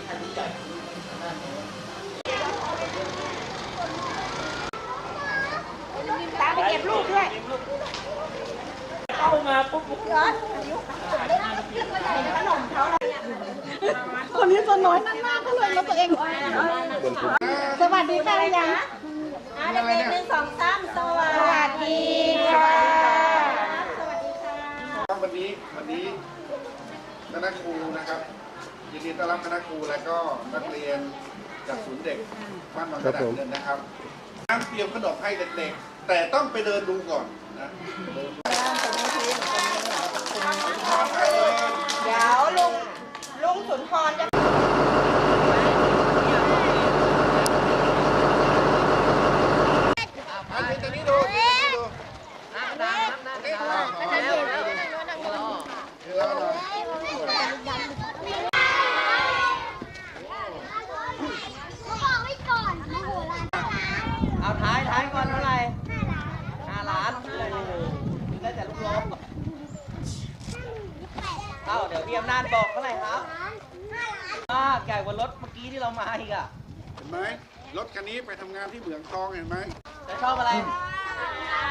จะมีคันที่ใหญ่ด้านโน้นตามไปเก็บลูกด้วยเข้ามาปุ๊บคนนี้ตัวน้อยนั่นมากก็เลยแล้วตัวเองสวัสดีค่ะยังมีอะไรเนี่ยหนึ่งสองสามสวัสดีค่ะสวัสดีค่ะครับวันนี้วันนี้คณะครูนะครับ ยินดีต้อนรับคณะครูและก็นักเรียนจากศูนย์เด็กบ้านบางกระดาษเงินนะครับน้ำเตรียมขนมให้เด็กๆแต่ต้องไปเดินดูก่อนนะเดินไปเดินเดี๋ยวลุงลุงสุนทรจะ อันนี้ตรงนี้ดูตรงนี้ดูนี่ดูคือเราเรา เอาท้ายท้ายก่อนเท่าไหร่ห้าล้านโอ้โหได้แต่ลูกลบเอ้าเดี๋ยวพี่อำนาจบอกเท่าไหร่ครับอ่าใหญ่กว่ารถเมื่อกี้ที่เรามาอีกอะเห็นไหมรถคันนี้ไปทำงานที่เหมืองทองเห็นไหมจะชอบอะไร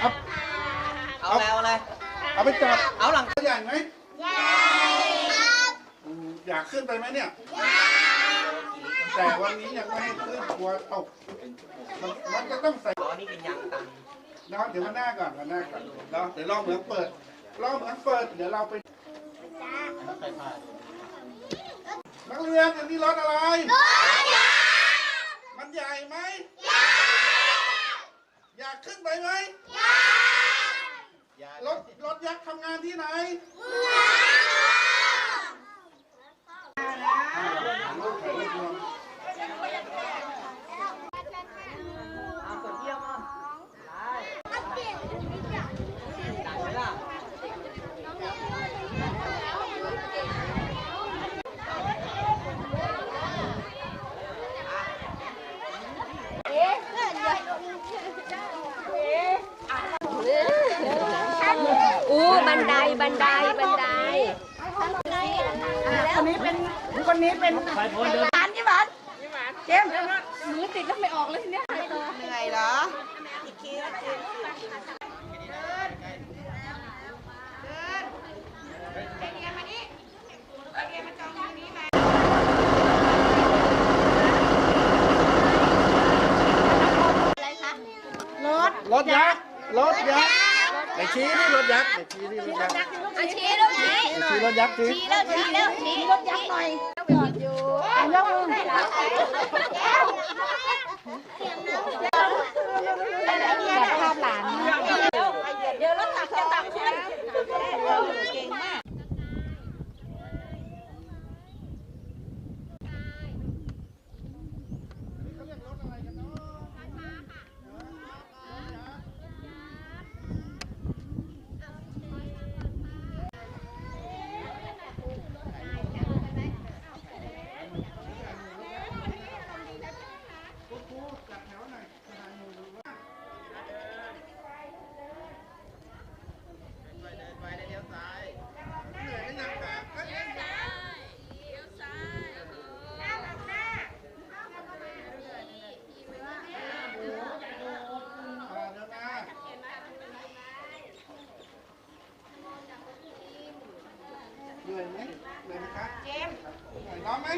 เอาเอาแล้วอะไร เอาไปจอดเอาหลังใหญ่ไหมอืมอยากขึ้นไปไหมเนี่ย แต่วันนี้ยังไม่ให้ขึ้นกลัวตกมันมันจะต้องใส่อ๋อนี่เป็นยางตันเนาะเดี๋ยวมาหน้าก่อนมาหน้าก่อนเนาะเดี๋ยวรอเหมืองเปิดรอเหมืองเปิด เดี๋ยวเราไปนักเรียนอันนี้รถอะไรมันใหญ่ไหมอยากขึ้นไปไหมรถรถยักษ์ทำงานที่ไหนถ่ายรูปถ่ายรูปรวม เอาส่วนเที่ยวมาได้ดังไหมล่ะ อู้ บันไดบันไดบันไดคนนี้เป็นคนนี้เป็นไปพ้นเดินหลานยี่หวานเจมส์มือติดแล้วไม่ออกเลยทีเนี้ยเหนื่อยเหรอรถรถยักษ์รถยักษ์ ไหนชี้นี่รถยักษ์ไหนชี้นี่รถยักษ์อาชี้แล้วชี้ชี้รถยักษ์ชี้ชี้แล้วชี้แล้วชี้รถยักษ์หน่อยจอดอยู่ยกมือภาพหลานเดี๋ยวรถตักจะตักขึ้นเก่งมาก เหนื่อยไหม